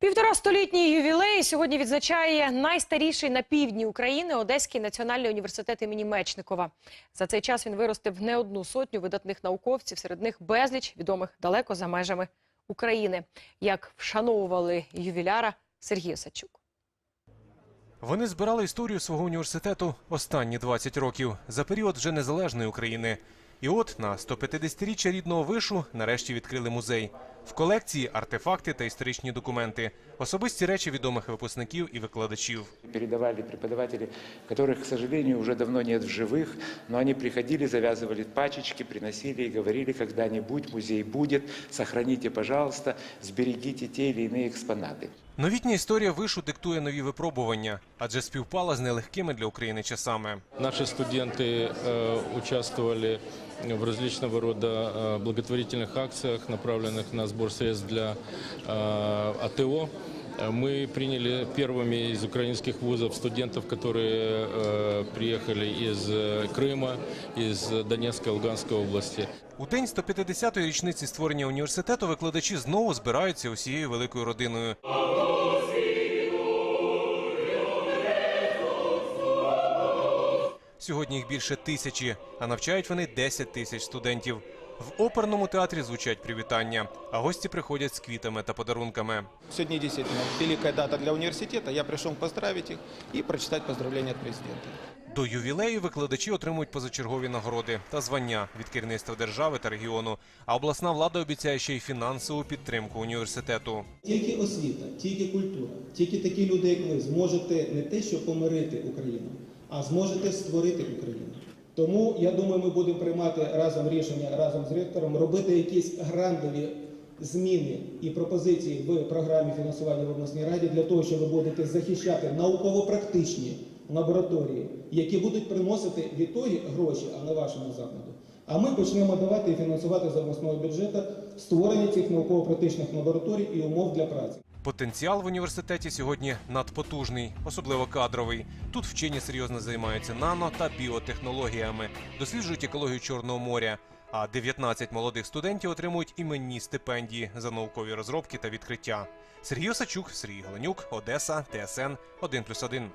Півторастолітній ювілей сьогодні відзначає найстаріший на півдні України Одеський національний університет імені Мечникова. За цей час він виростив не одну сотню видатних науковців, серед них безліч відомих далеко за межами України. Як вшановували ювіляра Сергій Осадчук. Вони збирали історію свого університету останні 20 років за період вже незалежної України. І от на 150-річчя рідного вишу нарешті відкрили музей. В колекції артефакти та історичні документи, особисті речі відомих випускників і викладачів. Передавали преподаватели, которых, к сожалению, уже давно нет в живых, но они приходили, завязывали пачечки, приносили и говорили, когда-нибудь музей будет, сохраните, пожалуйста, сберегите те или иные экспонаты. Новітня історія вишу диктує нові випробування, адже співпала з нелегкими для України часами. Наши студенты э, участвовали в различного рода э, благотворительных акциях, направленных на сбор средств для э, АТО. Э, Мы приняли первыми из украинских вузов студентов, которые э, приехали из э, Крыма, из Донецкой, Луганской области. У день 150-ї річниці створення університету викладачі знову збираються усією великою родиною. Сьогодні їх більше тисячі, а навчають вони 10 тисяч студентів. В оперному театрі звучать привітання, а гості приходять з квітами та подарунками. Сегодня действительно великая дата для университета. Я пришел поздравить их и прочитать поздравления от президента. До ювілею викладачі отримують позачергові нагороди та звання від керівництва держави та регіону. А обласна влада обіцяє ще й фінансову підтримку університету. Тільки освіта, тільки культура, тільки такі люди, як ви, зможете не те, що помирити Україну, а зможете створити Україну. Тому я думаю, ми будемо приймати разом рішення разом з ректором, робити якісь грандові зміни і пропозиції в програмі фінансування в обласній раді для того, щоб ви будете захищати науково-практичні лабораторії, які будуть приносити в ітогі гроші, а не вашому закладу. А ми почнемо давати і фінансувати з обласного бюджету створення цих науково-практичних лабораторій і умов для праці. Потенціал в університеті сьогодні надпотужний, особливо кадровий. Тут вчені серйозно займаються нано та біотехнологіями, досліджують екологію Чорного моря. А 19 молодих студентів отримують іменні стипендії за наукові розробки та відкриття. Сергій Осачук, Сергій Голенюк, Одеса, ТСН 1+,1.